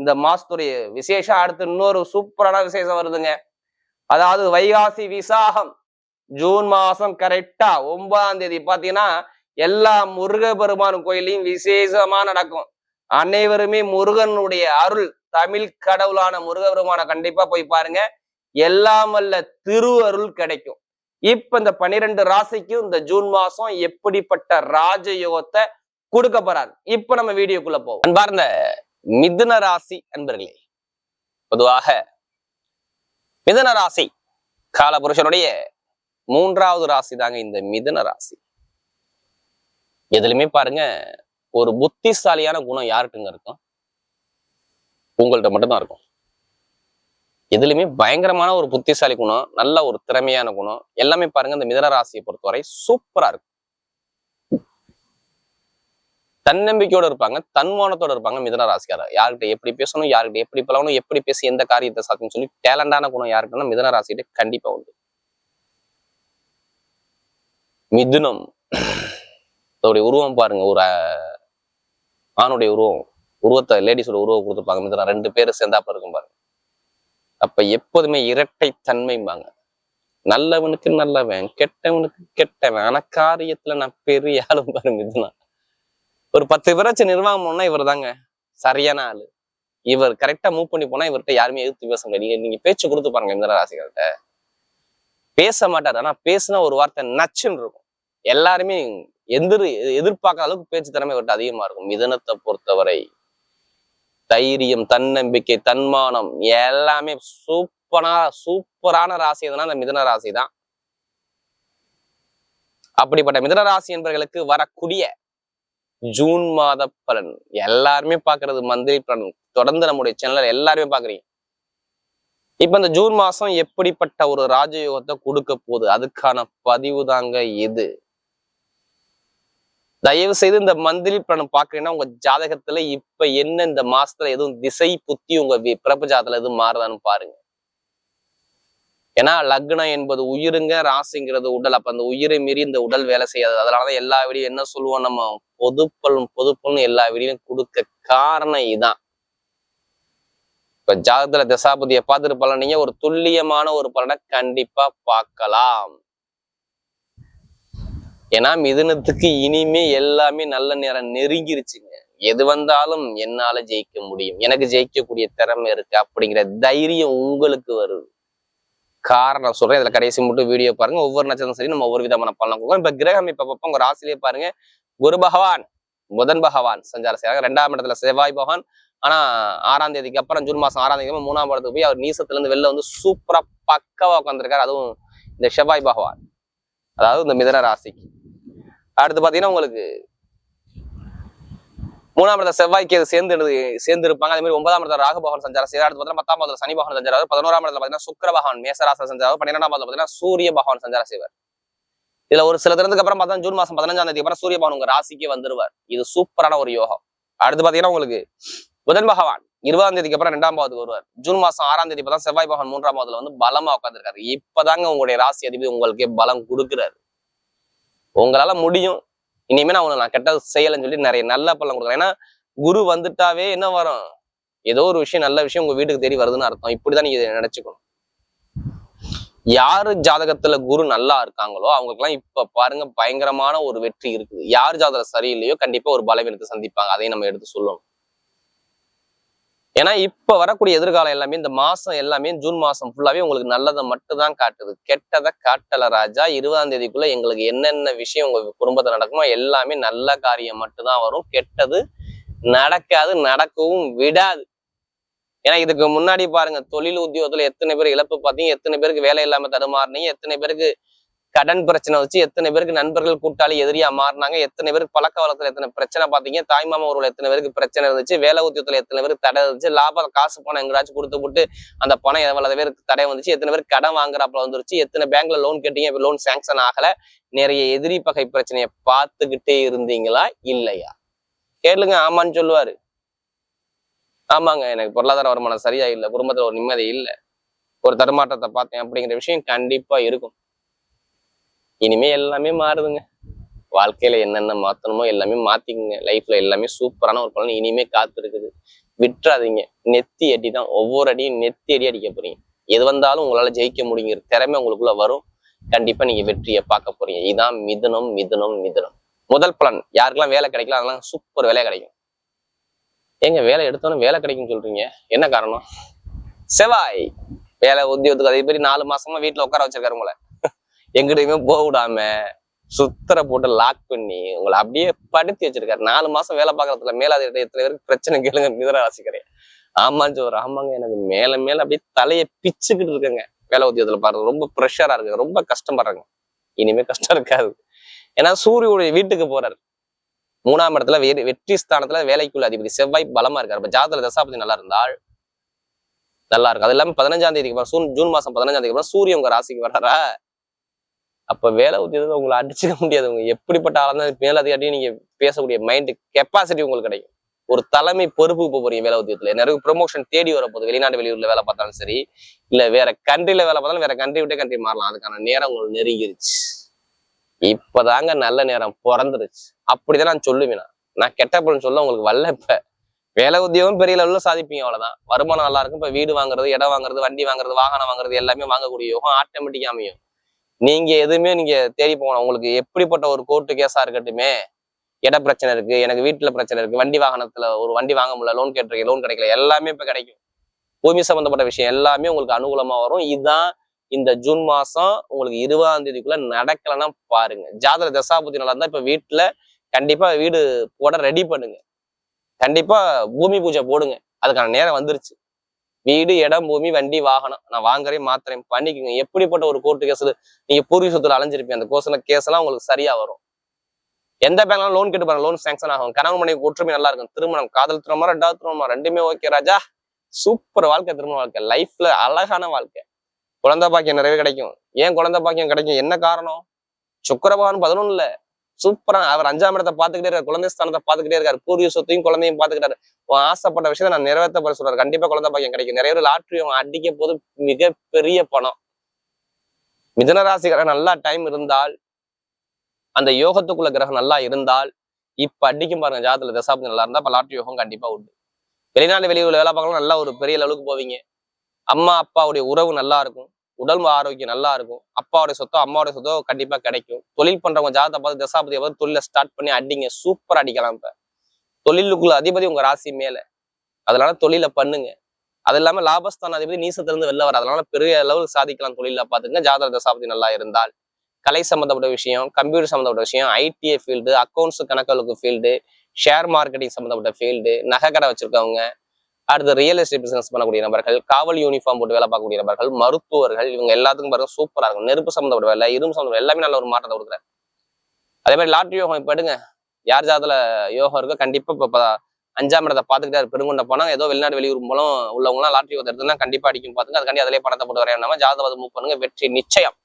இந்த மாசத்துடைய விசேஷம் அடுத்து இன்னொரு சூப்பரான விசேஷம் வருதுங்க. அதாவது வைகாசி விசாகம். ஜூன் மாசம் கரெக்டா ஒன்பதாம் தேதி. பாத்தீங்கன்னா எல்லா முருக பெருமான் கோயிலையும் விசேஷமா நடக்கும். அனைவருமே முருகனுடைய அருள் தமிழ் கடவுளான முருகபெருமான கண்டிப்பா போய் பாருங்க. எல்லாம் வல்ல திரு அருள் கிடைக்கும். இப்ப இந்த பனிரெண்டு ராசிக்கும் இந்த ஜூன் மாசம் எப்படிப்பட்ட ராஜயோகத்தை கொடுக்க போறாரு? இப்ப நம்ம வீடியோக்குள்ள போவோம். அன்பார்ந்த மிதுன ராசி அன்பர்களே பொதுவாக மிதன ராசி கால புருஷனுடைய மூன்றாவது ராசி தாங்க இந்த மிதுன ராசி எதுலையுமே பாருங்க ஒரு புத்திசாலியான குணம் யாருக்குங்க இருக்கும்? உங்கள்கிட்ட மட்டும்தான் இருக்கும். எதுலையுமே பயங்கரமான ஒரு புத்திசாலி குணம் நல்ல ஒரு திறமையான குணம் எல்லாமே பாருங்க இந்த மிதன ராசியை பொறுத்தவரை சூப்பரா இருக்கும். தன்னம்பிக்கையோட இருப்பாங்க தன்மானத்தோட இருப்பாங்க மிதன ராசிக்காரர். யார்கிட்ட எப்படி பேசணும் யார்கிட்ட எப்படி பழகணும் எப்படி பேசி எந்த காரியத்தை சாத்தியம் சொல்லி டேலண்டான குணம் யாருக்குன்னா மிதன ராசிகிட்ட கண்டிப்பா உண்டு. மிதுனம். அதோடைய உருவம் பாருங்க ஒரு ஆணுடைய உருவம். உருவத்தை லேடிஸோட உருவம் கொடுத்துருப்பாங்க மிதுனம். ரெண்டு பேரும் சேர்ந்தாப்ப இருக்கும் பாருங்க. அப்ப எப்போதுமே இரட்டை தன்மைம்பாங்க நல்லவனுக்கு நல்லவன் கெட்டவனுக்கு கெட்டவன். ஆனா காரியத்துல நான் பெரிய ஆளும் பாருங்க மிதுனா ஒரு பத்து பேராச்சும் நிர்வாகம் பண்ணா இவர் தாங்க சரியான ஆளு. இவர் கரெக்டா மூவ் பண்ணி போனா இவர்கிட்ட யாருமே எதிர்த்து பேச முடியாது. நீங்க நீங்க பேச்சு கொடுத்து பாருங்க இந்த ராசிகள்கிட்ட பேச மாட்டாரு. ஆனா பேசுனா ஒரு வார்த்தை நச்சுன்னு இருக்கும். எல்லாருமே எதிர் எதிர்பார்க்காத அளவுக்கு பேச்சு திறமை இவர்கிட்ட அதிகமா இருக்கும். மிதனத்தை பொறுத்தவரை. தைரியம் தன்னம்பிக்கை தன்மானம் எல்லாமே சூப்பரா சூப்பரான ராசி எதுனா அந்த மிதன ராசி தான். அப்படிப்பட்ட மிதன ராசி என்பவர்களுக்கு வரக்கூடிய ஜூன் மாத பலன். எல்லாருமே பாக்குறது மந்திரி பலன். தொடர்ந்து நம்முடைய சேனல்ல எல்லாருமே பாக்குறீங்க. இப்ப இந்த ஜூன் மாசம் எப்படிப்பட்ட ஒரு ராஜயோகத்தை கொடுக்க போகுது? அதுக்கான பதிவு தாங்க இது. தயவு செய்து இந்த மந்திரி பலன் பாக்குறீங்கன்னா உங்க ஜாதகத்துல இப்ப என்ன இந்த மாசத்துல எதுவும் திசை புத்தி உங்க வி- பிறப்பு ஜாதகத்துல எதுவும் மாறுதான்னு பாருங்க. ஏன்னா லக்னம் என்பது உயிருங்க ராசிங்கிறது உடல். அப்ப அந்த உயிரை மீறி இந்த உடல் வேலை செய்யாது. அதனாலதான் எல்லா விடையும் என்ன சொல்லுவோம்? நம்ம பொதுப்பலன் பொதுப்பலன் எல்லா வீடியும் கொடுக்க காரணம் இதுதான் இப்ப ஜாதகத்துல தசாபதியை பார்த்துட்டு பலன். நீங்க ஒரு துல்லியமான ஒரு பலனை கண்டிப்பா பார்க்கலாம். ஏன்னா மிதுனத்துக்கு இனிமே எல்லாமே நல்ல நேரம் நெருங்கிருச்சுங்க. எது வந்தாலும் என்னால ஜெயிக்க முடியும். எனக்கு ஜெயிக்கக்கூடிய திறமை இருக்கு அப்படிங்கிற தைரியம் உங்களுக்கு வருது. காரணம் சொல்றேன். இதுல கடைசி மட்டும் வீடியோ பாருங்க. ஒவ்வொரு நட்சத்திரம் சரி நம்ம ஒவ்வொரு விதமான பலன் கொடுக்கும். இப்ப கிரகம் இப்ப பார்ப்போம் உங்க ராசிலேயே பாருங்க. குரு பகவான் புதன் பகவான் சஞ்சாரம் செய்யறாங்க ரெண்டாம் இடத்துல செவ்வாய் பகவான். ஆனா ஆறாம் தேதிக்கு அப்புறம் ஜூன் மாசம் ஆறாம் தேதிக்கு மூணாம் இடத்துக்கு போய் அவர் நீசத்துல இருந்து வெளில வந்து சூப்பரா பக்கவா உட்காந்துருக்காரு அதுவும் இந்த செவ்வாய் பகவான். அதாவது இந்த மிதன ராசிக்கு. அடுத்து பாத்தீங்கன்னா உங்களுக்கு மூணாம் இடத்த செவ்வாய்க்கு அது சேர்ந்து சேர்ந்து இருப்பாங்க அதே மாதிரி ஒன்பதாம் இடத்துல ராகபவன் சஞ்சாரம் செய்யறாரு அடுத்து பார்த்தீங்கன்னா பத்தாம் இடத்துல சனி பகவான் சஞ்சாரம் பதினோராம் இடத்துல பாத்தீங்கன்னா சுக்கர பகவான் மேசராச சஞ்சாரம். பன்னிரெண்டாம் இடத்துல பாத்தீங்கன்னா சூரிய பகவான் சஞ்சாரம் செய்வார். இதுல ஒரு சில தினத்துக்கு அப்புறம் பார்த்தா ஜூன் மாசம் பதினஞ்சாம் தேதி அப்புறம் சூரிய பகவான் உங்க ராசிக்கு வந்துருவார். இது சூப்பரான ஒரு யோகம். அடுத்து பாத்தீங்கன்னா உங்களுக்கு புதன் பகவான் இருபதாம் தேதிக்கு அப்புறம் ரெண்டாம் பாவத்துக்கு வருவார். ஜூன் மாசம் ஆறாம் தேதி இப்பதான் செவ்வாய் பகவான் மூன்றாம் பாவத்துல வந்து பலமா உட்காந்துருக்காரு இப்பதாங்க உங்களுடைய ராசி அதிபதி உங்களுக்கே பலம் கொடுக்குறாரு. உங்களால முடியும். இனிமே நான் அவனை நான் கெட்டது செய்யலைன்னு சொல்லி நிறைய நல்ல பலன் கொடுக்குறேன். ஏன்னா குரு வந்துட்டாவே என்ன வரும்? ஏதோ ஒரு விஷயம் நல்ல விஷயம் உங்க வீட்டுக்கு தேடி வருதுன்னு அர்த்தம். இப்படிதான் நீங்க இதை நினைச்சுக்கணும். யாரு ஜாதகத்துல குரு நல்லா இருக்காங்களோ அவங்களுக்குலாம் இப்ப பாருங்க பயங்கரமான ஒரு வெற்றி இருக்குது. யார் ஜாதகம் சரியில்லையோ கண்டிப்பா ஒரு பலவீனத்தை சந்திப்பாங்க. அதையும் நம்ம எடுத்து சொல்லணும். ஏன்னா இப்ப வரக்கூடிய எதிர்காலம் எல்லாமே இந்த மாசம் எல்லாமே ஜூன் மாசம் ஃபுல்லாவே உங்களுக்கு நல்லதை மட்டும் தான் காட்டுது. கெட்டதை காட்டல ராஜா. இருபதாம் தேதிக்குள்ள எங்களுக்கு என்னென்ன விஷயம் உங்க குடும்பத்துல நடக்குமோ எல்லாமே நல்ல காரியம் மட்டும்தான் வரும். கெட்டது நடக்காது நடக்கவும் விடாது. ஏன்னா இதுக்கு முன்னாடி பாருங்க தொழில் உத்தியோகத்துல எத்தனை பேர் இழப்பு பார்த்தீங்க எத்தனை பேருக்கு வேலை இல்லாம தடுமாறினீங்க எத்தனை பேருக்கு கடன் பிரச்சனை வச்சு எத்தனை பேருக்கு நண்பர்கள் கூட்டாளி எதிரியா மாறினாங்க எத்தனை பேருக்கு பழக்க வளத்துல எத்தனை பிரச்சனை பாத்தீங்க தாய்மாமா உறவுல எத்தனை பேருக்கு பிரச்சனை இருந்துச்சு வேலை உத்தியத்துல எத்தனை பேருக்கு தடை இருந்துச்சு லாபம் காசு பணம் எங்கேயாச்சும் கொடுத்து போட்டு அந்த பணம் எவ்வளவு பேருக்கு தடை வந்துச்சு எத்தனை பேருக்கு கடன் வாங்குறாப்புல வந்துருச்சு எத்தனை பேங்க்ல லோன் கேட்டீங்க லோன் சாங்ஷன் ஆகல நிறைய எதிரி பகை பிரச்சனையை பார்த்துக்கிட்டே இருந்தீங்களா இல்லையா? கேளுங்க ஆமான்னு சொல்லுவாரு. ஆமாங்க எனக்கு பொருளாதார வருமானம் சரியா இல்லை குடும்பத்துல ஒரு நிம்மதி இல்லை ஒரு தடுமாற்றத்தை பார்த்தேன் அப்படிங்கிற விஷயம் கண்டிப்பா இருக்கும். இனிமே எல்லாமே மாறுதுங்க. வாழ்க்கையில என்னென்ன மாத்தணுமோ எல்லாமே மாத்திக்குங்க. லைஃப்ல எல்லாமே சூப்பரான ஒரு பலன் இனிமே காத்து இருக்குது விட்டுறாதீங்க. நெத்தி அடி தான் ஒவ்வொரு அடியும் நெத்தி அடி அடிக்க போறீங்க. எது வந்தாலும் உங்களால ஜெயிக்க முடியுங்கிற திறமை உங்களுக்குள்ள வரும். கண்டிப்பா நீங்க வெற்றியை பார்க்க போறீங்க. இதான் மிதுனம் மிதுனம் மிதனம். முதல் பலன் யாருக்கெல்லாம் வேலை கிடைக்கல அதெல்லாம் சூப்பர் வேலை கிடைக்கும். ஏங்க வேலை எடுத்தோன்னு வேலை கிடைக்கும்னு சொல்றீங்க. என்ன காரணம்? செவ்வாய். வேலை உத்தியோகத்துக்கு அதே மாதிரி நாலு மாசமா வீட்டுல உட்கார வச்சிருக்காரு உங்களை. எங்கிட்டயுமே போக விடாம சுத்தரை போட்டு லாக் பண்ணி உங்களை அப்படியே படுத்தி வச்சிருக்காரு. நாலு மாசம் வேலை பார்க்கறதுல மேலாதிரி எத்தனை பேருக்கு பிரச்சனை கேளுங்க மிதராசிக்கிறேன் ஆமான்னு சொல்ற ஆமாங்க. எனக்கு மேல மேல அப்படியே தலையை பிச்சுக்கிட்டு இருக்கேங்க. வேலை உத்தியோகத்துல பாருங்க ரொம்ப ப்ரெஷரா இருக்கு ரொம்ப கஷ்டப்படுறாங்க இனிமே கஷ்டம் இருக்காது. ஏன்னா சூரியனுடைய வீட்டுக்கு போறாரு. மூணாம் இடத்துல வே வெற்றி ஸ்தானத்துல வேலைக்குள்ள அதிபதி செவ்வாய் பலமா இருக்காரு. இப்ப ஜாதக தசாபதி நல்லா இருந்தால் நல்லா இருக்கும். அது இல்லாம பதினஞ்சாம் தேதிக்கு அப்புறம் ஜூன் ஜூன் மாசம் பதினஞ்சாம் தேதிக்கு அப்புறம் சூரியன் உங்க ராசிக்கு வர்றாரா? அப்ப வேலை உத்தியோகத்தை உங்களை அடிச்சுக்க முடியாது. உங்க எப்படிப்பட்ட ஆளா மேலே மேலதிகாரியும் நீங்க பேசக்கூடிய மைண்ட் கெப்பாசிட்டி உங்களுக்கு கிடைக்கும். ஒரு தலைமை பொறுப்புக்கு போக போறீங்க வேலை உத்தியோகத்துல. நிறைய ப்ரொமோஷன் தேடி வரப்போகுது. வெளிநாடு வெளியூர்ல வேலை பார்த்தாலும் சரி இல்ல வேற கண்ட்ரில வேலை பார்த்தாலும் வேற கண்ட்ரி விட்டே கண்ட்ரி மாறலாம். அதுக்கான நேரம் உங்களுக்கு நெருங்கிருச்சு. இப்பதாங்க நல்ல நேரம் பிறந்துருச்சு. அப்படிதான் நான் சொல்லுவேன் நான். கெட்ட பலன் சொல்ல உங்களுக்கு வரல இப்ப. வேலை உத்தியோகம் பெரிய லெவலில் சாதிப்பீங்க அவ்வளவுதான். வருமானம் நல்லா இருக்கும். இப்ப வீடு வாங்குறது இடம் வாங்குறது வண்டி வாங்குறது வாகனம் வாங்குறது எல்லாமே வாங்கக்கூடிய யோகம் ஆட்டோமேட்டிக்கா அமையும். நீங்க எதுவுமே நீங்க தேடி போகணும். உங்களுக்கு எப்படிப்பட்ட ஒரு கோர்ட்டு கேஸா இருக்கட்டுமே இட பிரச்சனை இருக்கு எனக்கு வீட்டுல பிரச்சனை இருக்கு வண்டி வாகனத்துல ஒரு வண்டி வாங்க முடியல லோன் கேட்டிருக்கேன் லோன் கிடைக்கல எல்லாமே இப்ப கிடைக்கும். பூமி சம்பந்தப்பட்ட விஷயம் எல்லாமே உங்களுக்கு அனுகூலமா வரும். இதுதான் இந்த ஜூன் மாசம் உங்களுக்கு இருபதாம் தேதிக்குள்ள நடக்கலைன்னா பாருங்க. ஜாதக தசாபுத்தி நல்லா இருந்தா இப்ப வீட்டுல கண்டிப்பா வீடு போட ரெடி பண்ணுங்க. கண்டிப்பா பூமி பூஜை போடுங்க. அதுக்கான நேரம் வந்துருச்சு. வீடு இடம் பூமி வண்டி வாகனம். நான் வாங்குறேன் மாத்திரேன் பண்ணிக்கோங்க. எப்படிப்பட்ட ஒரு கோர்ட்டு கேஸ்ல நீங்க பூர்வீக சொத்துல அலைஞ்சிருப்பீங்க. அந்த கோசன கேஸ் எல்லாம் உங்களுக்கு சரியா வரும். எந்த பேங்க்லாம் லோன் கேட்டு பாருங்க. லோன் சாங்ஷன் ஆகும். கணவன் மனைவி ஒற்றுமை நல்லா இருக்கும். திருமணம் காதல் திருமணம் ரெண்டாவது திருமணம்? ரெண்டுமே ஓகே ராஜா. சூப்பர் வாழ்க்கை திருமண வாழ்க்கை. லைஃப்ல அழகான வாழ்க்கை. குழந்தை பாக்கியம் நிறைய கிடைக்கும். ஏன் குழந்தை பாக்கியம் கிடைக்கும்? என்ன காரணம்? சுக்கரபகவான் பதினொன்னுல சூப்பரா. அவர் அஞ்சாம் இடத்தை பாத்துக்கிட்டே இருக்காரு. குழந்தை ஸ்தானத்தை பாத்துக்கிட்டே இருக்காரு. பூர்வீக சொத்தையும் குழந்தையும் பாத்துக்கிட்டாரு உன் ஆசைப்பட்ட விஷயத்த நான் நிறைவேற்ற போற சொல்றாரு. கண்டிப்பா குழந்தை பாக்கியம் கிடைக்கும். நிறைய பேர் லாட்ரி அவங்க அடிக்க போது மிகப்பெரிய பணம். மிதன நல்லா டைம் இருந்தால் அந்த யோகத்துக்குள்ள கிரகம் நல்லா இருந்தால் இப்ப அடிக்கும் பாருங்க ஜாதத்துல தசாப்தி நல்லா இருந்தா இப்ப லாட்ரி யோகம் கண்டிப்பா உண்டு. வெளிநாடு வெளியூர்ல வேலை பார்க்கலாம் நல்லா ஒரு பெரிய அளவுக்கு போவீங்க. அம்மா அப்பாவுடைய உறவு நல்லா இருக்கும். உடல் ஆரோக்கியம் நல்லா இருக்கும். அப்பாவுடைய சொத்தோ அம்மாவுடைய சொத்தோ கண்டிப்பா கிடைக்கும். தொழில் பண்றவங்க ஜாதகத்தை பார்த்து தசாபதி பார்த்து தொழில ஸ்டார்ட் பண்ணி அடிங்க. சூப்பர் அடிக்கலாம் இப்ப. தொழிலுக்குள்ள அதிபதி உங்க ராசி மேல. அதனால தொழில பண்ணுங்க. அது இல்லாம லாபஸ்தான அதிபதி நீசத்திலிருந்து வெளில வர அதனால பெரிய அளவுக்கு சாதிக்கலாம் தொழில பாத்துங்க ஜாதக தசாபதி நல்லா இருந்தால். கலை சம்மந்தப்பட்ட விஷயம் கம்ப்யூட்டர் சம்மந்தப்பட்ட விஷயம் ஐடிஐ ஃபீல்டு அக்கௌண்ட்ஸ் கணக்கலுக்கு ஃபீல்டு ஷேர் மார்க்கெட்டிங் சம்மந்தப்பட்ட ஃபீல்டு நகை கடை வச்சிருக்கவங்க அடுத்து ரியல் எஸ்டேட் பிசினஸ் பண்ணக்கூடிய நபர்கள் காவல் யூனிஃபார்ம் போட்டு வேலை பார்க்கக்கூடிய நபர்கள் மருத்துவர்கள் இவங்க எல்லாத்துக்கும் பாருங்க சூப்பரா இருக்கும். நெருப்பு சம்மந்தப்பட்ட வேலை இரும்பு சம்மந்தப்பட்ட எல்லாமே நல்ல ஒரு மாற்றத்தை கொடுக்குறாரு. அதே மாதிரி லாட்ரி யோகம் இப்போ எடுங்க. யார் ஜாதத்துல யோகம் இருக்கோ கண்டிப்பா இப்ப அஞ்சாம் இடத்தை பார்த்துக்கிட்டாரு. பெருங்கொண்ட பணம் ஏதோ வெளிநாடு வெளியூர் மூலம் உள்ளவங்களாம் லாட்ரி யோகத்தை எடுத்துனா கண்டிப்பா அடிக்கும். பார்த்துங்க அதுக்காண்டி அதிலே பணத்தை போட்டு வரையாம ஜாதகம் மூவ் பண்ணுங்க. வெற்றி நிச்சயம்.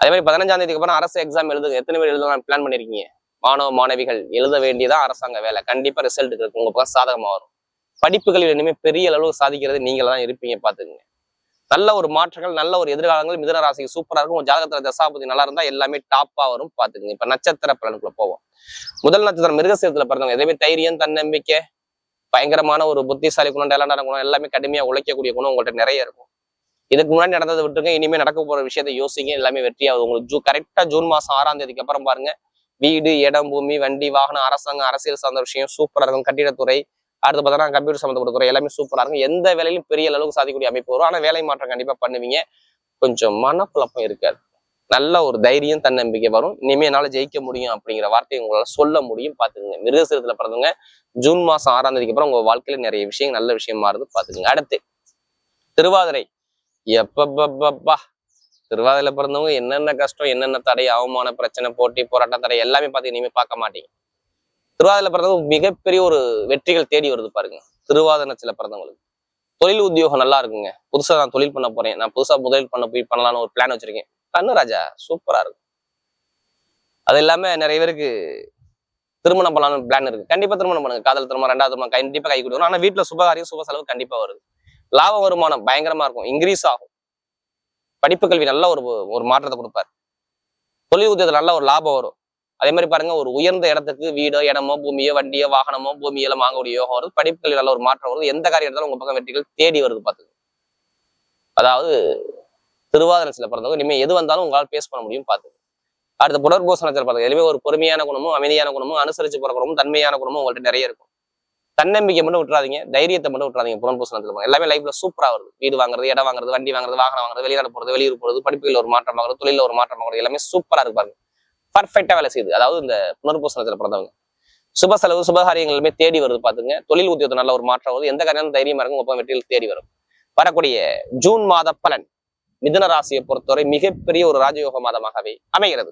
அதே மாதிரி பதினஞ்சாம் தேதிக்கு அப்புறம் அரசு எக்ஸாம் எழுதுங்க. எத்தனை பேர் எழுதலாம் பிளான் பண்ணிருக்கீங்க? மாணவ மாணவிகள் எழுத வேண்டியதான் அரசாங்க வேலை. கண்டிப்பா ரிசல்ட் இருக்கு உங்க பக்கம் சாதகமா வரும். படிப்புகளில் இனிமே பெரிய அளவு சாதிக்கிறது நீங்க தான் இருப்பீங்க பாத்துக்கங்க நல்ல ஒரு மாற்றங்கள் நல்ல ஒரு எதிர்காலங்கள் மிதன ராசிக்கு சூப்பரா இருக்கும். உங்க ஜாதகத்துல தசாபதி நல்லா இருந்தா எல்லாமே டாப்பா வரும் பாத்துக்கங்க இப்ப நட்சத்திர பலனுக்குள்ள போவோம். முதல் நட்சத்திரம் மிருகசீரத்துல பிறந்தவங்க. எதுவுமே தைரியம் தன்னம்பிக்கை பயங்கரமான ஒரு புத்திசாலி குணம் டேலண்டான குணம் எல்லாமே கடுமையா உழைக்கக்கூடிய குணம் உங்கள்கிட்ட நிறைய இருக்கும். இதுக்கு முன்னாடி நடந்ததை விட்டுருங்க இனிமே நடக்க போற விஷயத்த யோசிங்க எல்லாமே வெற்றியாகுது உங்களுக்கு ஜூ கரெக்டா ஜூன் மாசம் ஆறாம் தேதிக்கு அப்புறம் பாருங்க. வீடு இடம் பூமி வண்டி வாகனம் அரசாங்கம் அரசியல் சார்ந்த விஷயம் சூப்பரா இருக்கும். கட்டிடத்துறை அடுத்து பார்த்தோன்னா கம்ப்யூட்டர் சம்மந்தப்பட்ட துறை எல்லாமே சூப்பராக இருக்கும். எந்த வேலையிலும் பெரிய அளவுக்கு சாதிக்கக்கூடிய அமைப்பு வரும். ஆனா வேலை மாற்றம் கண்டிப்பா பண்ணுவீங்க. கொஞ்சம் மனக்குழப்பம் இருக்காது. நல்ல ஒரு தைரியம் தன்னம்பிக்கை வரும். இனிமே என்னால ஜெயிக்க முடியும் அப்படிங்கிற வார்த்தையை உங்களால சொல்ல முடியும். பாத்துக்கங்க மிருகசீரத்துல பிறந்தவங்க ஜூன் மாசம் ஆறாம் தேதிக்கு அப்புறம் உங்க வாழ்க்கையில நிறைய விஷயம் நல்ல விஷயம் மாறுது. பாத்துக்கங்க அடுத்து திருவாதிரை. எப்பப்பப்பா. திருவாதிரையில் பிறந்தவங்க என்னென்ன கஷ்டம் என்னென்ன தடை அவமான பிரச்சனை போட்டி போராட்டம் தடை எல்லாமே பார்த்து இனிமே பார்க்க மாட்டீங்க. திருவாதில பிறந்தவங்க மிகப்பெரிய ஒரு வெற்றிகள் தேடி வருது பாருங்க. திருவாதிரை பிறந்தவங்களுக்கு. தொழில் உத்தியோகம் நல்லா இருக்குங்க. புதுசா நான் தொழில் பண்ண போறேன். நான் புதுசா முதலில் பண்ண போய் பண்ணலாம்னு ஒரு பிளான் வச்சிருக்கேன். கண்ணு ராஜா சூப்பரா இருக்கும். அது இல்லாம நிறைய பேருக்கு திருமணம் பண்ணலாம்னு பிளான் இருக்கு. கண்டிப்பா திருமணம் பண்ணுங்க. காதல் திருமணம் ரெண்டாவது திருமணம் கண்டிப்பா கை கொடுக்கணும் ஆனா வீட்டுல சுபகாரியம் சுப செலவு கண்டிப்பா வருது. லாப வருமானம் பயங்கரமா இருக்கும். இன்க்ரீஸ் ஆகும். படிப்பு கல்வி நல்ல ஒரு ஒரு மாற்றத்தை கொடுப்பாரு. தொழில் உத்தியத்துல நல்ல ஒரு லாபம் வரும். அதே மாதிரி பாருங்க ஒரு உயர்ந்த இடத்துக்கு வீடோ இடமோ பூமியோ வண்டியோ வாகனமோ பூமியில வாங்கக்கூடிய யோகம் வருது படிப்புகளில் நல்ல ஒரு மாற்றம் வருது. எந்த காரியம் எடுத்தாலும் உங்க பக்கம் வெற்றிகள் தேடி வருது பாத்துங்க அதாவது திருவாதிரை பிறந்தவங்க இனிமே எது வந்தாலும் உங்களால் பேஸ் பண்ண முடியும் பாத்துங்க அடுத்த புனர்போசனத்தில் பாருங்க எதுவுமே ஒரு பொறுமையான குணமும் அமைதியான குணமும் அனுசரிச்சு போற குணமும் தன்மையான குணமும் உங்கள்கிட்ட நிறைய இருக்கும். தன்னம்பிக்கை மட்டும் விட்டுறாதீங்க தைரியத்தை மட்டும் விட்டுறாதீங்க புனர்பூசணத்தில் பாருங்க எல்லாமே லைஃப்ல சூப்பரா வருது. வீடு வாங்குறது இடம் வாங்குறது வண்டி வாங்குறது வாகனம் வாங்குறது வெளிநாடு போறது வெளியூர் போறது படிப்புகளில் ஒரு மாற்றம் ஆகுறது தொழில ஒரு மாற்றம் ஆகுறது எல்லாமே சூப்பரா இருப்பாங்க பர்ஃபெக்டா வேலை செய்யுது. அதாவது இந்த புனர்பூசணத்தில் பிறந்தவங்க. சுப செலவு சுபகாரியங்களுமே தேடி வருது பாத்துங்க தொழில் உத்தியோகத்தை நல்ல ஒரு மாற்றம் வருது. எந்த காரியம் தைரியமா இருக்கும் உங்க வெற்றியில் தேடி வரும். வரக்கூடிய ஜூன் மாத பலன் மிதுன ராசியை பொறுத்தவரை மிகப்பெரிய ஒரு ராஜயோக மாதமாகவே அமைகிறது.